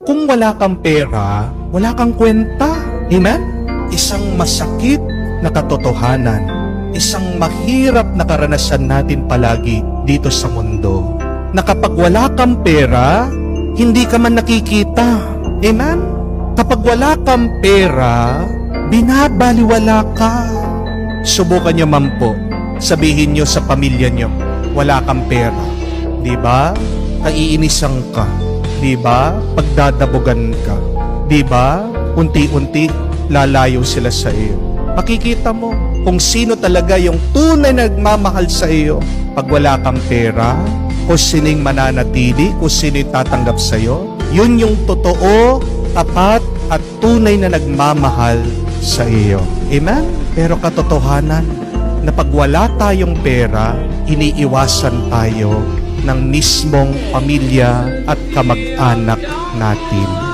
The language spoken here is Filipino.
Kung wala kang pera, wala kang kwenta. Amen? Isang masakit na katotohanan. Isang mahirap na karanasan natin palagi dito sa mundo. Na kapag wala kang pera, hindi ka man nakikita. Amen? Kapag wala kang pera, binabaliwala ka. Subukan nyo man po. Sabihin nyo sa pamilya nyo, wala kang pera. Di ba? Kaiinisan ka. Di ba? Pagdadabugan ka. Di ba? Unti-unti, lalayo sila sa iyo. Makikita mo kung sino talaga yung tunay na nagmamahal sa iyo pag wala kang pera, kung sining mananatili, kung sino tatanggap sa iyo. Yun yung totoo, tapat, at tunay na nagmamahal sa iyo. Amen? Pero katotohanan, na pag wala tayong pera, iniiwasan tayo ng mismong pamilya at kamag-anak natin.